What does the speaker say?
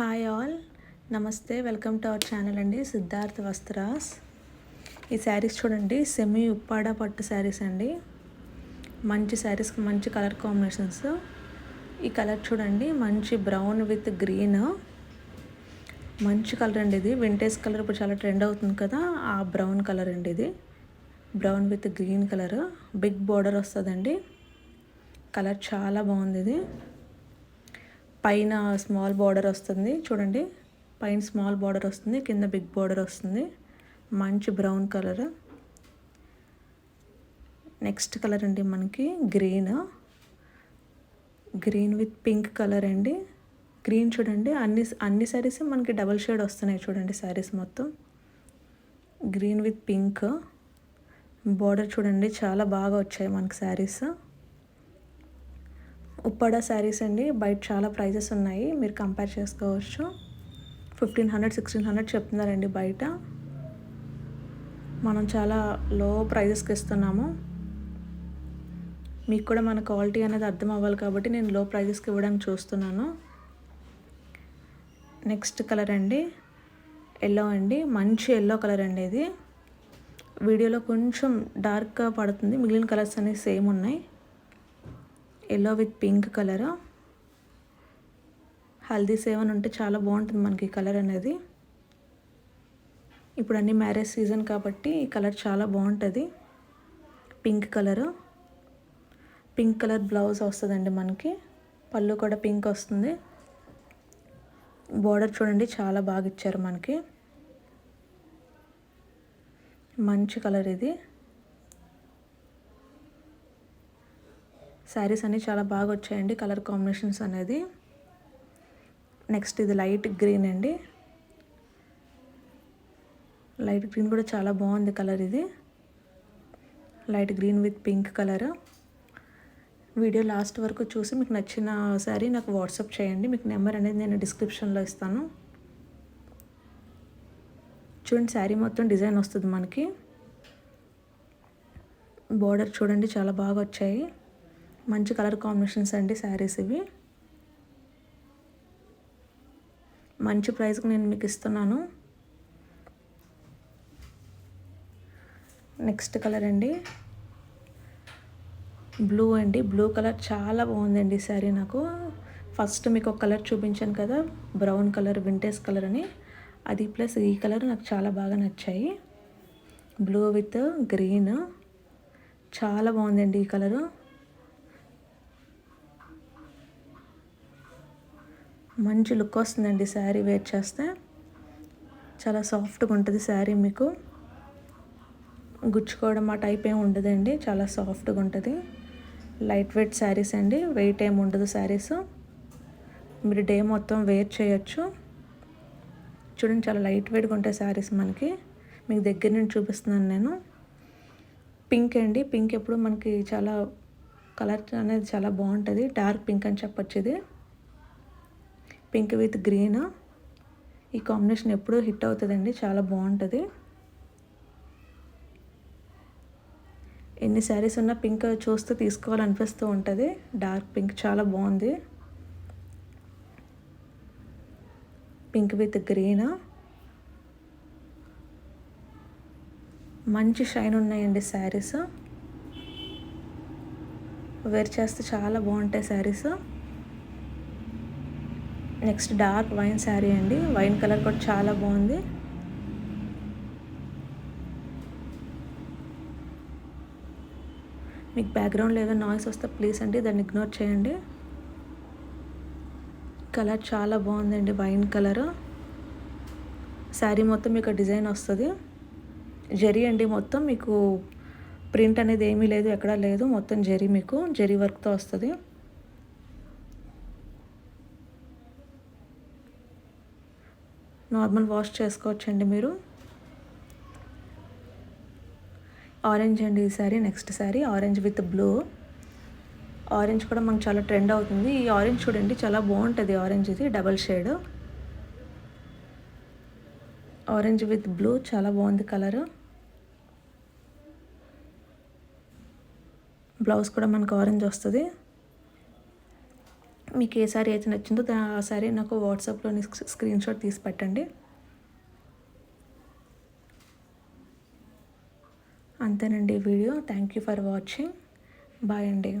Hi all. నమస్తే welcome to our channel అండి. సిద్ధార్థ్ వస్త్రాస్. ఈ శారీస్ చూడండి సెమీ ఉప్పాడ పట్టు శారీస్ అండి. మంచి శారీస్ మంచి కలర్ కాంబినేషన్స్. ఈ కలర్ చూడండి మంచి బ్రౌన్ విత్ గ్రీన్. మంచి కలర్ అండి ఇది. వింటేజ్ కలర్ ఇప్పుడు చాలా ట్రెండ్ అవుతుంది కదా ఆ బ్రౌన్ కలర్ అండి ఇది. Brown with green colour. Big border వస్తుందండి. కలర్ చాలా బాగుంది ఇది. పైన స్మాల్ బార్డర్ వస్తుంది చూడండి. పైన స్మాల్ బార్డర్ వస్తుంది కింద బిగ్ బార్డర్ వస్తుంది. మంచి బ్రౌన్ కలర్. నెక్స్ట్ కలర్ అండి మనకి green. Green with pink colour అండి. గ్రీన్ చూడండి అన్ని అన్ని శారీస్ మనకి డబల్ షేడ్ వస్తున్నాయి చూడండి శారీస్ మొత్తం. Green with pink. బార్డర్ చూడండి చాలా బాగా వచ్చాయి మనకి శారీస్ ఉప్పాడ శారీస్ అండి. బయట చాలా ప్రైజెస్ ఉన్నాయి. మీరు కంపేర్ చేసుకోవచ్చు. ఫిఫ్టీన్ హండ్రెడ్ సిక్స్టీన్ హండ్రెడ్ చెప్తున్నారండి బయట. మనం చాలా లో ప్రైజెస్కి ఇస్తున్నాము. మీకు కూడా మన క్వాలిటీ అనేది అర్థం అవ్వాలి కాబట్టి నేను లో ప్రైజెస్కి ఇవ్వడానికి చూస్తున్నాను. నెక్స్ట్ కలర్ అండి. ఎల్లో అండి. మంచి ఎల్లో కలర్ అండి ఇది. వీడియోలో కొంచెం డార్క్గా పడుతుంది. మిగిలిన కలర్స్ అనేవి సేమ్ ఉన్నాయి. Yellow with pink colour haldi సేవన్ ఉంటే చాలా బాగుంటుంది మనకి కలర్ అనేది. ఇప్పుడు అన్ని మ్యారేజ్ సీజన్ కాబట్టి ఈ కలర్ చాలా బాగుంటుంది. Pink colour pink colour blouse వస్తుందండి మనకి. పళ్ళు కూడా పింక్ వస్తుంది. బార్డర్ చూడండి చాలా బాగా ఇచ్చారు మనకి. మంచి కలర్ ఇది. శారీస్ అన్నీ చాలా బాగా వచ్చాయండి కలర్ కాంబినేషన్స్ అనేది. నెక్స్ట్ ఇది లైట్ గ్రీన్ అండి. లైట్ గ్రీన్ కూడా చాలా బాగుంది కలర్ ఇది. Light green with pink colour. Video last వరకు చూసి మీకు నచ్చిన శారీ నాకు వాట్సాప్ చేయండి మీకు నెంబర్ అనేది నేను డిస్క్రిప్షన్లో ఇస్తాను. చూడండి శారీ మొత్తం డిజైన్ వస్తుంది మనకి. బార్డర్ చూడండి చాలా బాగా వచ్చాయి. మంచి కలర్ కాంబినేషన్స్ అండి శారీస్ ఇవి. మంచి ప్రైస్కి నేను మీకు ఇస్తున్నాను. నెక్స్ట్ కలర్ అండి. బ్లూ అండి. బ్లూ కలర్ చాలా బాగుందండి శారీ నాకు. ఫస్ట్ మీకు ఒక కలర్ చూపించాను కదా బ్రౌన్ కలర్ వింటేజ్ కలర్ అని. అది ప్లస్ ఈ కలర్ నాకు చాలా బాగా నచ్చాయి. Blue with green. చాలా బాగుందండి ఈ కలరు. మంచి లుక్ వస్తుందండి శారీ వేర్ చేస్తే. చాలా సాఫ్ట్గా ఉంటుంది శారీ మీకు. గుచ్చుకోవడం ఆ టైప్ ఏమి ఉండదండి చాలా సాఫ్ట్గా ఉంటుంది. లైట్ వెయిట్ శారీస్ అండి వెయిట్ ఏమి ఉండదు శారీస్. మీరు డే మొత్తం వేర్ చేయొచ్చు. చూడండి చాలా లైట్ వెయిట్గా ఉంటాయి శారీస్ మనకి. మీకు దగ్గర నుంచి చూపిస్తున్నాను నేను. పింక్ అండి పింక్ ఎప్పుడు మనకి చాలా కలర్ అనేది చాలా బాగుంటుంది. డార్క్ పింక్ అని చెప్పొచ్చు ఇది. Pink with green. ఈ కాంబినేషన్ ఎప్పుడూ హిట్ అవుతుందండి చాలా బాగుంటుంది. ఎన్ని శారీస్ ఉన్నా పింక్ చూస్తూ తీసుకోవాలనిపిస్తూ ఉంటుంది. డార్క్ పింక్ చాలా బాగుంది. Pink with green. మంచి షైన్ ఉన్నాయండి శారీస్. వేర్ చేస్తే చాలా బాగుంటాయి saris. Next dark wine sari అండి. వైన్ కలర్ కూడా చాలా బాగుంది. మీకు బ్యాక్గ్రౌండ్ ఏదో నాయిస్ వస్తే ప్లీజ్ అండి దాన్ని ఇగ్నోర్ చేయండి. కలర్ చాలా బాగుందండి వైన్ కలర్. శారీ మొత్తం మీకు డిజైన్ వస్తుంది. జరీ అండి మొత్తం. మీకు ప్రింట్ అనేది ఏమీ లేదు ఎక్కడా లేదు. మొత్తం జరీ మీకు జరీ వర్క్తో వస్తుంది. నార్మల్ వాష్ చేసుకోవచ్చండి మీరు. ఆరెంజ్ అండి ఈ sari next sari orange with blue. Orange కూడా మనకు చాలా ట్రెండ్ అవుతుంది. ఈ ఆరెంజ్ చూడండి చాలా బాగుంటుంది ఆరెంజ్ ఇది double shade. Orange with blue చాలా బాగుంది కలర్. బ్లౌజ్ కూడా మనకు ఆరెంజ్ వస్తుంది. మీకు ఏ సారీ అయితే నచ్చిందో ఆ సారీ నాకు వాట్సాప్లో స్క్రీన్ షాట్ తీసి పెట్టండి. అంతేనండి video. Thank you for watching bye అండి.